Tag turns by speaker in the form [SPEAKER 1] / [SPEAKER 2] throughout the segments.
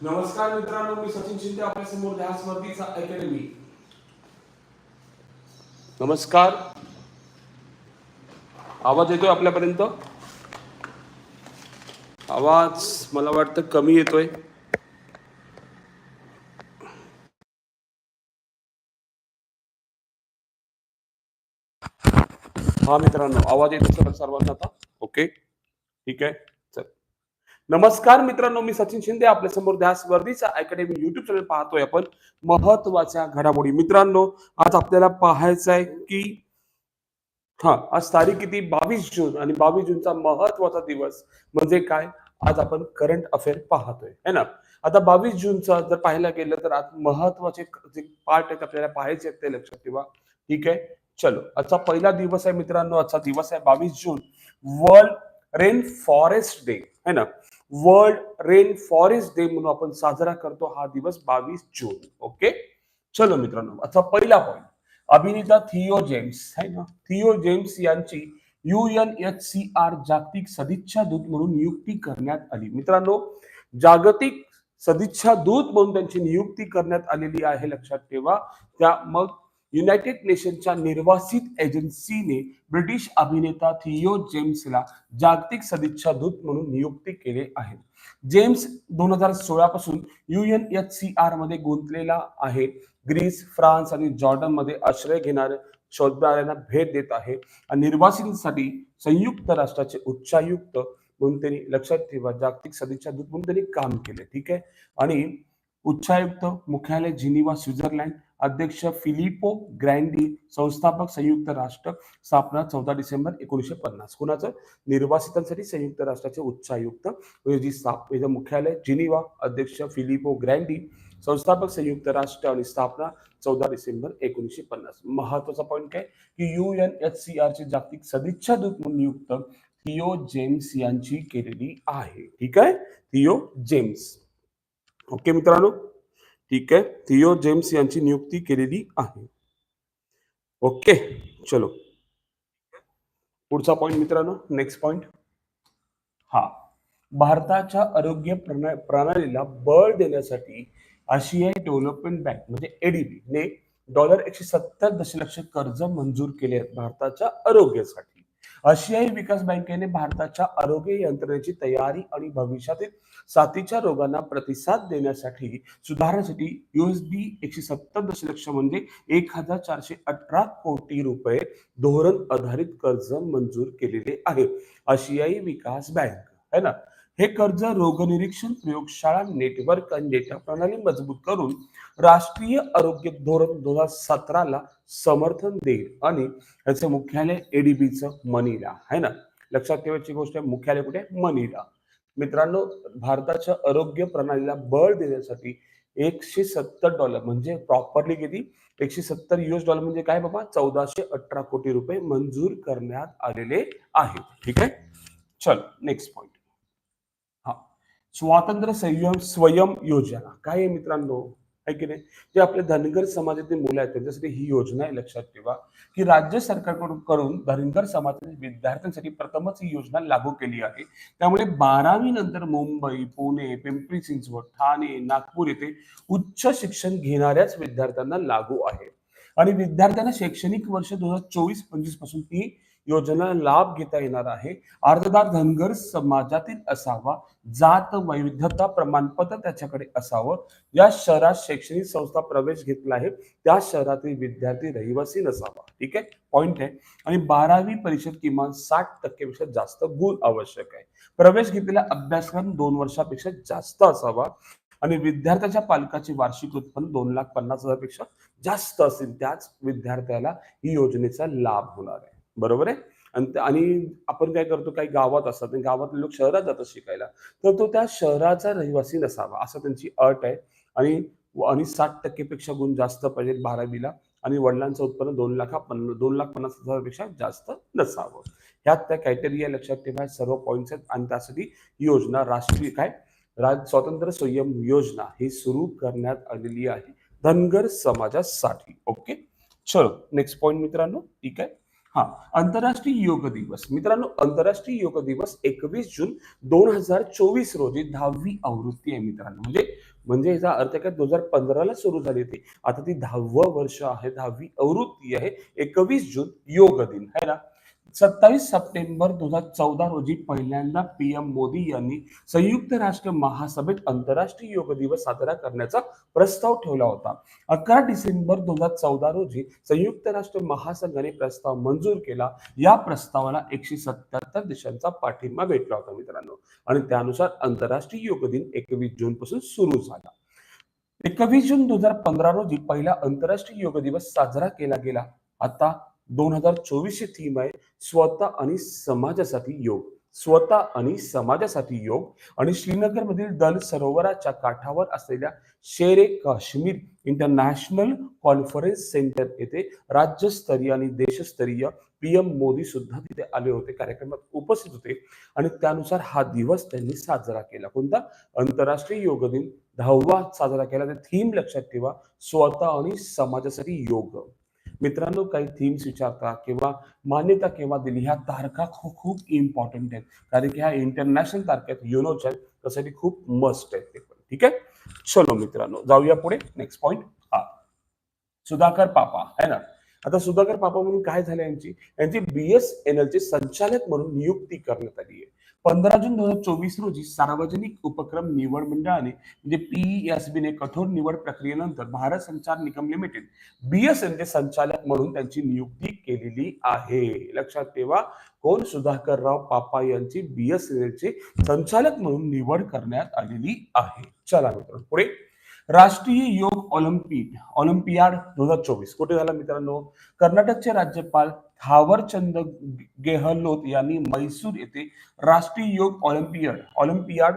[SPEAKER 1] नमस्कार मित्रांनो मी सचिन शिंदे आपल्यासमोर ध्यास स्मृतीचा अकॅडमी नमस्कार. आवाज येतोय आपल्यापर्यंत? आवाज मला वाटतं कमी येतोय. हा मित्रांनो आवाज येतो सर सर्वांना आता? ओके ठीक आहे. नमस्कार मित्रांनो मी सचिन शिंदे आपल्यासमोर ध्यास वर्धीचा अकॅडमी युट्यूब चॅनल पाहतोय आपण. महत्त्वाच्या घडामोडी. मित्रांनो आज आपल्याला पाहायचं आहे की हा आज तारीख किती? बावीस जून. आणि बावीस जूनचा महत्त्वाचा दिवस म्हणजे काय? आज आपण करंट अफेअर पाहतोय. है ना? आता बावीस जूनचा जर पाहायला गेलं तर आज महत्त्वाचे जे पार्ट आहेत आपल्याला पाहायचे आहेत ते लक्षात ठेवा. ठीक आहे? चलो. आजचा पहिला दिवस आहे मित्रांनो. आजचा दिवस आहे बावीस जून. World rain forest day. है ना? वर्ल्ड रेन फॉरेस्ट डे म्हणून आपण साजरा करतो हा दिवस बावीस जून. ओके? चलो मित्रांनो आता पहिला पॉईंट अभिनेता थिओ जेम्स है ना? थिओ जेम्स यांची एच सी आर जागतिक सदिच्छा दूत म्हणून नियुक्ती करण्यात आली. मित्रांनो जागतिक सदिच्छा दूत म्हणून त्यांची नियुक्ती करण्यात आलेली आहे लक्षात ठेवा. त्या मग युनायटेड नेशनच्या निर्वासित एजन्सीने ब्रिटिश अभिनेता थिओ जेम्सला जागतिक सदिच्छा दूत म्हणून नियुक्ती केले आहे. जेम्स दोन हजार सोळा पासून एच सी आरमध्ये गुंतलेला आहे. ग्रीस फ्रान्स आणि जॉर्डनमध्ये आश्रय घेणाऱ्या शोधणाऱ्यांना भेट देत आहे. आणि निर्वासितांसाठी संयुक्त राष्ट्राचे उच्चायुक्त म्हणून त्यांनी लक्षात ठेवा जागतिक सदिच्छा दूत म्हणून त्यांनी काम केले ठीक आहे? आणि उच्चायुक्त मुख्यालय जिनिवा स्वित्झर्लंड. अध्यक्ष फिलिपो ग्रँडी संस्थापक संयुक्त राष्ट्र स्थापना चौदा डिसेंबर एकोणीसशे पन्नास. कोणाचं? निर्वासितांसाठी संयुक्त राष्ट्राचे उच्चायुक्त जी स्थाप मुख्यालय जिनिवा अध्यक्ष फिलिपो ग्रँडी संस्थापक संयुक्त राष्ट्र आणि स्थापना चौदा डिसेंबर एकोणीसशे पन्नास. महत्त्वाचा पॉईंट काय? की यू एन एच सी आरचे जागतिक सदिच्छा दूत म्हणून नियुक्त थिओ जेम्स यांची केलेली आहे. ठीक आहे? थिओ जेम्स. ओके मित्रांनो? ठीक आहे. थिओ जेम्स यांची नियुक्ती केलेली आहे. ओके चलो. पुढचा पॉइंट मित्रांनो नेक्स्ट पॉइंट हा. भारताच्या आरोग्य प्रणा प्रणालीला बळ देण्यासाठी आशियाई डेव्हलपमेंट बँक म्हणजे एडीबी ने डॉलर एकशे सत्तर दशलक्ष कर्ज मंजूर केले आहेत भारताच्या आरोग्यासाठी. आशियाई विकास बँकेने भारताच्या आरोग्य यंत्रणेची तयारी आणि भविष्यातील साथीच्या रोगांना प्रतिसाद देण्यासाठी सुधारण्यासाठी युएसबी एकशे सत्तर दशलक्ष म्हणजे एक हजार चारशे अठरा कोटी रुपये धोरण आधारित कर्ज मंजूर केलेले आहे. आशियाई विकास बँक है ना? हे कर्ज रोगनिरीक्षण प्रयोगशाळा नेटवर्क आणि डेटा प्रणाली मजबूत करून राष्ट्रीय आरोग्य धोरण दोन हजार सतराला समर्थन देईल. आणि याचं मुख्यालय एडीबीचं मनीला आहे ना? लक्षात ठेवायची गोष्ट आहे मुख्यालय कुठे? मनीला मित्रांनो भारताच्या आरोग्य प्रणालीला बळ देण्यासाठी एकशे सत्तर डॉलर म्हणजे प्रॉपरली किती? एकशे सत्तर युएस डॉलर म्हणजे काय बाबा? चौदाशे अठरा कोटी रुपये मंजूर करण्यात आलेले आहेत. ठीक आहे? चल नेक्स्ट पॉइंट स्वातंत्र्य संयम स्वयं योजना. काय आहे मित्रांनो? आहे की नाही? जे आपले धनगर समाजातील मुलं आहेत त्यांच्यासाठी ही योजना आहे लक्षात ठेवा. की राज्य सरकारकडून करून धनगर समाजातील विद्यार्थ्यांसाठी प्रथमच ही योजना लागू केली आहे. त्यामुळे बारावी नंतर मुंबई पुणे पिंपरी चिंचवड ठाणे नागपूर येथे उच्च शिक्षण घेणाऱ्याच विद्यार्थ्यांना लागू आहे. आणि विद्यार्थ्यांना शैक्षणिक वर्ष दोन हजार चोवीस पंचवीसपासून ती योजना लाभ घेता येणार आहे. अर्धदार धनगर समाजातील असावा जात वैविध्यता प्रमाणपत्र त्याच्याकडे असावं. या शहरात शैक्षणिक संस्था प्रवेश घेतला आहे. त्या शहरातील विद्यार्थी रहिवासी नसावा. ठीक आहे? पॉइंट आहे. आणि बारावी परीक्षेत किमान साठ टक्केपेक्षा जास्त गुण आवश्यक आहे. प्रवेश घेतलेला अभ्यासक्रम दोन वर्षापेक्षा जास्त असावा. आणि विद्यार्थ्याच्या पालकाचे वार्षिक उत्पन्न दोन लाख पन्नास हजारपेक्षा जास्त असेल. त्याच विद्यार्थ्याला ही योजनेचा लाभ होणार आहे. बरोबर आहे? आणि आणि आपण काय करतो काही गावात असतात आणि गावातले लोक शहरात जातात शिकायला. तर तो त्या शहराचा रहिवासी नसावा असं त्यांची अट आहे. आणि आणि साठ टक्केपेक्षा गुण जास्त पाहिजे बारावीला आणि वडिलांचं उत्पन्न दोन लाख पन्न दोन लाख पन्नास हजारपेक्षा जास्त नसावं. ह्यात त्या क्रायटेरिया लक्षात ठेवा सर्व पॉईंट्स आहेत आणि त्यासाठी योजना राष्ट्रीय काय? राज स्वातंत्र्य संयम योजना ही सुरू करण्यात आलेली आहे. धनगर समाजासाठी. ओके? चलो नेक्स्ट पॉईंट मित्रांनो. ठीक आहे? हा आंतरराष्ट्रीय योग दिवस. मित्रांनो आंतरराष्ट्रीय योग दिवस एकवीस जून दोन हजार चोवीस रोजी दहावी आवृत्ती आहे मित्रांनो. म्हणजे म्हणजे याचा अर्थ काय? दोन हजार पंधराला सुरू झाली होती. आता ती दहावं वर्ष आहे दहावी आवृत्ती आहे. एकवीस जून योग दिन है ना? सत्तावीस सप्टेंबर दोन हजार चौदा रोजी पहिल्यांदा पीएम मोदी यांनी संयुक्त राष्ट्र महासभेत आंतरराष्ट्रीय योग दिवस साजरा करण्याचा प्रस्ताव ठेवला होता. अकरा डिसेंबर दोन हजार चौदा रोजी संयुक्त राष्ट्र महासंघाने प्रस्ताव मंजूर केला. या प्रस्तावाला एकशे सत्याहत्तर देशांचा पाठिंबा भेटला होता मित्रांनो. आणि त्यानुसार आंतरराष्ट्रीय योग दिन एकवीस जून पासून सुरू झाला. एकवीस जून दोन हजार पंधरा रोजी पहिला आंतरराष्ट्रीय योग दिवस साजरा केला गेला. आता दोन हजार चोवीस ची थीम आहे स्वतः आणि समाजासाठी योग. स्वतः आणि समाजासाठी योग. आणि श्रीनगरमधील दल सरोवराच्या काठावर असलेल्या Sher e Kashmir international conference centre येथे राज्यस्तरीय आणि देशस्तरीय पीएम मोदी सुद्धा तिथे आले होते. कार्यक्रमात उपस्थित होते. आणि त्यानुसार हा दिवस त्यांनी साजरा केला. कोणता? आंतरराष्ट्रीय योग दिन. दहावा साजरा केला. तर थीम लक्षात ठेवा. स्वतः आणि समाजासाठी योग. मित्रांनो काही थीम्स विचारता किंवा मान्यता केव्हा दिली ह्या तारखा खूप खूप इम्पॉर्टंट आहेत. कारण की ह्या इंटरनॅशनल तारखा आहेत युनोच्या आहेत त्यासाठी खूप मस्ट आहेत ते पण. ठीक आहे? चलो मित्रांनो जाऊया पुढे. नेक्स्ट पॉइंट हा. सुधाकर पापा है ना? आता सुधाकर पापा म्हणून काय झालं यांची? यांची बी एस एन चे संचालक म्हणून नियुक्ती करण्यात आली आहे. पंधरा जून दोन हजार चोवीस रोजी सार्वजनिक उपक्रम निवड मंडळाने म्हणजे पीईएसबी ने कठोर निवड प्रक्रियेनंतर भारत संचार निगम लिमिटेड बीएसएन चे संचालक म्हणून त्यांची नियुक्ती केलेली आहे. लक्षात ठेवा कोण? सुधाकरराव पापा यांची बीएसएनएल चे संचालक म्हणून निवड करण्यात आलेली आहे. चला मित्रांनो पुढे. राष्ट्रीय योग ऑलिम्पिक ऑलिम्पियाड दोन हजार चोवीस. कुठे झाला मित्रांनो? कर्नाटकचे राज्यपाल थावरचंद गेहलोत यांनी मैसूर येथे राष्ट्रीय योग ऑलिम्पियाड ऑलिम्पियाड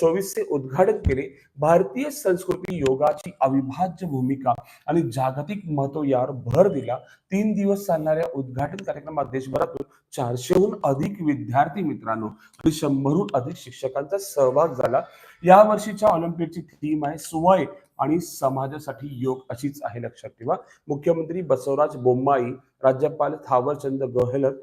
[SPEAKER 1] चोवीस चे उद्घाटन केले. भारतीय संस्कृती योगाची अविभाज्य भूमिका आणि जागतिक महत्त्व यावर भर दिला. तीन दिवस चालणाऱ्या उद्घाटन कार्यक्रमात देशभरातून चारशेहून अधिक विद्यार्थी मित्रांनो आणि शंभरहून अधिक शिक्षकांचा सहभाग झाला. या वर्षीच्या ऑलिम्पिकची थीम आहे सुवय आणि समाजासाठी योग अशीच आहे लक्षात ठेवा. मुख्यमंत्री बसवराज बोम्माई राज्यपाल थावरचंद गहलोत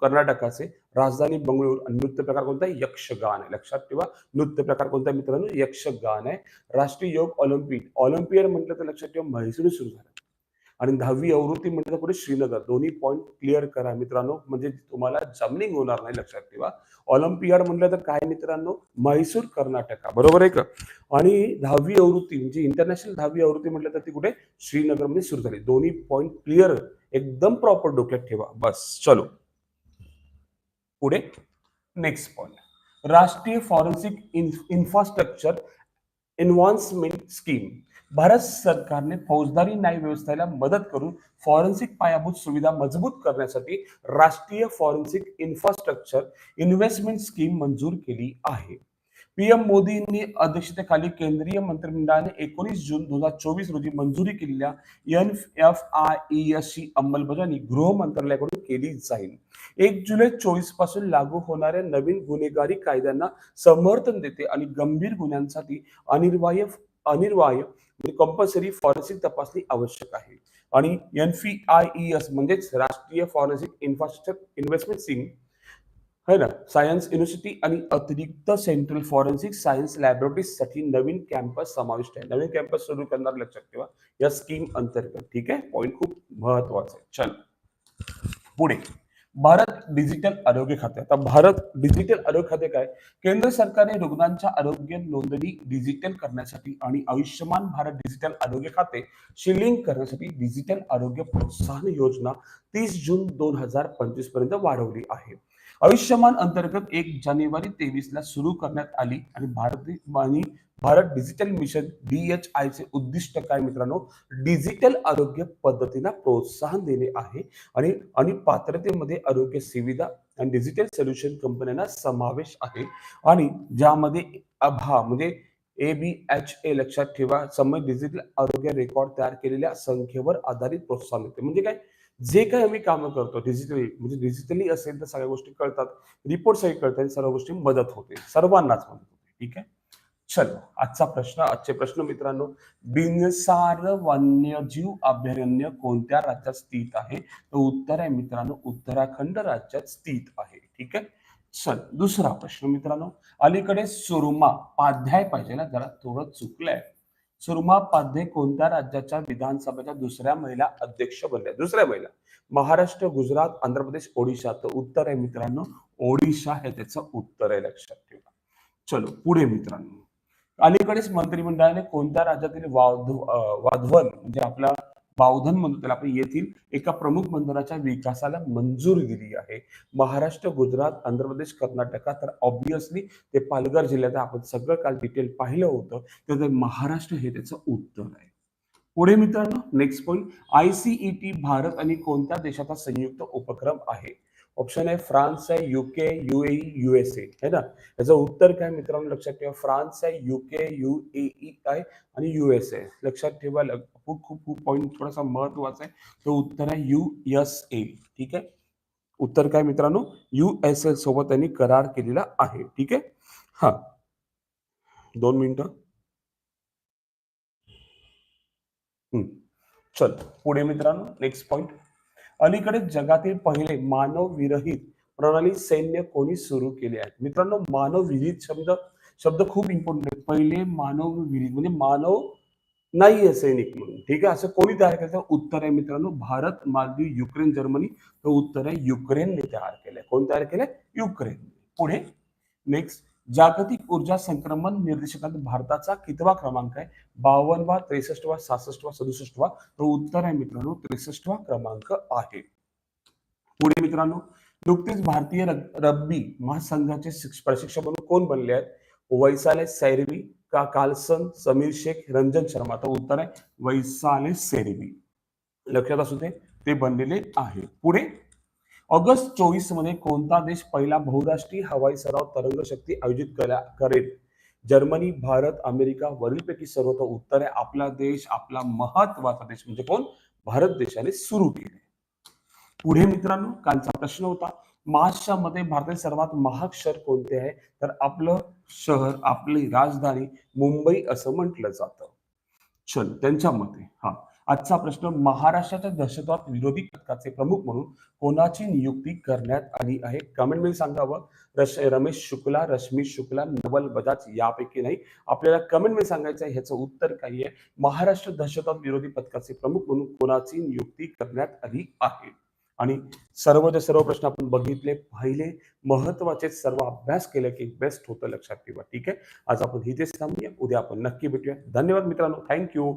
[SPEAKER 1] कर्नाटकाचे. राजधानी बंगळूर आणि नृत्य प्रकार कोणता यक्षगान आहे. लक्षात ठेवा नृत्य प्रकार कोणता मित्रांनो? यक्षगान आहे. राष्ट्रीय योग ऑलिम्पिक. ऑलिम्पियड म्हटलं तर लक्षात ठेवा म्हैसूर सुरू झालं. आणि दहावी आवृत्ती म्हटलं तर पुढे श्रीनगर. दोन्ही पॉईंट क्लिअर करा मित्रांनो. म्हणजे तुम्हाला जमनिंग होणार नाही लक्षात ठेवा. ऑलिम्पियाड म्हटलं तर काय मित्रांनो? म्हैसूर कर्नाटका. बरोबर आहे का? आणि दहावी आवृत्ती म्हणजे इंटरनॅशनल दहावी आवृत्ती म्हटलं तर ती कुठे? श्रीनगरमध्ये सुरू झाली. दोन्ही पॉईंट क्लिअर एकदम प्रॉपर डोक्यात ठेवा. बस चलो. पुढे नेक्स्ट पॉइंट राष्ट्रीय forensic infrastructure enhancement scheme Bharat सरकारने फौजदारी न्याय व्यवस्थेला मदत करून फॉरेन्सिक पायाभूत सुविधा मजबूत करण्यासाठी राष्ट्रीय फॉरेन्सिक इन्फ्रास्ट्रक्चर इन्व्हेस्टमेंट स्कीम मंजूर केली आहे. पीएम मोदींनी अध्यक्षतेखाली केंद्रीय मंत्रिमंडळाने एकोणीस जून दोन हजार चोवीस रोजी मंजुरी केलेल्या एन एफ आय एस ची अंमलबजावणी गृह मंत्रालयाकडून केली जाईल. एक जुलै चोवीसपासून लागू होणाऱ्या नवीन गुन्हेगारी कायद्यांना समर्थन देते आणि गंभीर गुन्ह्यांसाठी अनिर्वाय अनिर्वाय म्हणजे कंपल्सरी फॉरेन्सिक तपासणी आवश्यक आहे. आणि एन फी आय एस म्हणजेच राष्ट्रीय फॉरेन्सिक इन्फ्रास्ट्रक्चर इन्व्हेस्टमेंट सिंग है ना? सायन्स युनिव्हर्सिटी आणि अतिरिक्त सेंट्रल फॉरेन्सिक सायन्स लॅबोरेटरीसाठी नवीन कॅम्पस समाविष्ट आहे. नवीन कॅम्पस सुरू करणार लक्षात ठेवा. या स्कीम अंतर्गत ठीक आहे? पॉईंट खूप महत्त्वाचा आहे. चल. पुढे. भारत डिजिटल आरोग्य खाते. आता भारत डिजिटल आरोग्य खाते काय? केंद्र सरकारने रुग्णांच्या आरोग्य नोंदणी डिजिटल करण्यासाठी आणि आयुष्यमान भारत डिजिटल आरोग्य खाते शिलिंग करण्यासाठी डिजिटल आरोग्य प्रोत्साहन योजना तीस जून दोन हजार पंचवीसपर्यंत वाढवली आहे. आयुष्यमान अंतर्गत एक जानेवारी तेवीस ला सुरू करण्यात आली आणि भारत आणि Bharat digital mission DH I चे उद्दिष्ट काय मित्रांनो? डिजिटल आरोग्य पद्धतींना प्रोत्साहन देणे आहे आणि आणि पात्रतेमध्ये आरोग्य सुविधा आणि डिजिटल सोल्युशन कंपन्यांना समावेश आहे. आणि ज्यामध्ये अभा म्हणजे ए बी एच ए लक्षात ठेवा समय डिजिटल आरोग्य रेकॉर्ड तयार केलेल्या संख्येवर आधारित प्रोत्साहन देते म्हणजे काय? जे काही आम्ही कामं करतो डिजिटली म्हणजे डिजिटली असेल तर सगळ्या गोष्टी कळतात. रिपोर्ट सगळे कळतात सर्व गोष्टी मदत होते. सर्वांनाच मदत होते. ठीक आहे? चलो आजचा प्रश्न आजचे प्रश्न मित्रांनो. बिनसार वन्यजीव अभयारण्य कोणत्या राज्यात स्थित आहे? तर उत्तर आहे मित्रांनो उत्तराखंड राज्यात स्थित आहे. ठीक आहे? चल दुसरा प्रश्न मित्रांनो. अलीकडे सुरमा पाध्याय पाहिजे ना जरा थोडं चुकलंय. सुरमा पाध्ये कोणत्या राज्याच्या विधानसभेच्या दुसऱ्या महिला अध्यक्ष बनल्या? दुसऱ्या महिला. महाराष्ट्र गुजरात आंध्र प्रदेश ओडिशा. तर उत्तर आहे मित्रांनो ओडिशा हे त्याचं उत्तर आहे लक्षात ठेवा. चलो पुढे मित्रांनो. अलीकडेच मंत्रिमंडळाने कोणत्या राज्यातील वाध वाधवन म्हणजे आपला बावधन म्हणतो त्याला आपण येथील एका प्रमुख बंदराच्या विकासाला मंजुरी दिली आहे. महाराष्ट्र गुजरात आंध्र प्रदेश कर्नाटका तर ऑब्विसली ते पालघर जिल्ह्यात आपण सगळं काल डिटेल पाहिलं होतं. तर ते महाराष्ट्र हे त्याचं उत्तर आहे. पुढे मित्रांनो नेक्स्ट पॉईंट आयसीईटी भारत आणि कोणत्या देशाचा संयुक्त उपक्रम आहे? ऑप्शन आहे फ्रान्स आहे युके युएई युएसए है ना? याचं उत्तर काय मित्रांनो? लक्षात ठेवा फ्रान्स आहे युके युएई आहे आणि युएसए लक्षात ठेवा खूप खूप खूप पॉईंट थोडासा महत्त्वाचा आहे. तो उत्तर आहे युएसए ठीक आहे? उत्तर काय मित्रांनो? युएसए सोबत त्यांनी करार केलेला आहे. ठीक आहे? हा. दोन मिनिटं. हम्म. चल पुढे मित्रांनो नेक्स्ट पॉइंट अलीकडे जगातील पहिले मानव विरहित प्रणाली सैन्य कोणी सुरू केले आहेत? मित्रांनो मानव विरहित शब्द शब्द खूप इम्पॉर्टंट आहे पहिले मानव विरहित म्हणजे मानव नाहीये सैनिक म्हणून. ठीक आहे? असं कोणी तयार केलं? उत्तर आहे मित्रांनो भारत मालदीव युक्रेन जर्मनी तर उत्तर आहे युक्रेनने तयार केलंय. कोण तयार केलंय? युक्रेन. पुढे. नेक्स्ट जागतिक ऊर्जा संक्रमण निर्देशकात भारताचा कितवा क्रमांक आहे? बावनवा त्रेसष्टवा सासष्टवा सदुसष्टवा तर उत्तर आहे मित्रांनो त्रेसष्टवा क्रमांक आहे. पुढे मित्रांनो नुकतेच भारतीय रब्बी रग्बी महासंघाचे प्रशिक्षक म्हणून कोण बनले आहेत? वैसाले सैरवी का कार्लसन समीर शेख रंजन शर्मा? तर उत्तर आहे वैसाले सेरेवी लक्षात असू दे ते बनलेले आहे पुढे ऑगस्ट चोवीसमध्ये कोणता देश पहिला बहुराष्ट्रीय हवाई सराव तरंग शक्ती आयोजित करेल? जर्मनी भारत अमेरिका वरीलपैकी सर्व उत्तर आहे. आपला देश आपला महत्त्वाचा देश म्हणजे कोण? भारत देशाने सुरू केले. पुढे मित्रांनो कालचा प्रश्न होता महाराष्ट्रामध्ये मध्ये भारतातील सर्वात महाग शहर कोणते आहे? तर आपलं शहर आपली राजधानी मुंबई असं म्हटलं जातं. चल त्यांच्या मते. हा. आजचा प्रश्न महाराष्ट्राच्या दहशतवाद विरोधी पथकाचे प्रमुख म्हणून कोणाची नियुक्ती करण्यात आली आहे? कमेंटमध्ये सांगावं. रश रमेश शुक्ला रश्मी शुक्ला नवल बजाज यापैकी नाही. आपल्याला कमेंटमध्ये सांगायचं आहे ह्याचं उत्तर काही आहे? महाराष्ट्र दहशतवाद विरोधी पथकाचे प्रमुख म्हणून कोणाची नियुक्ती करण्यात आली आहे? आणि सर्वच्या सर्व प्रश्न आपण बघितले पाहिले महत्त्वाचे सर्व अभ्यास केले की बेस्ट होतं लक्षात ठेवा ठीक आहे? आज आपण हिथेच थांबूया उद्या आपण नक्की भेटूया. धन्यवाद मित्रांनो. थँक्यू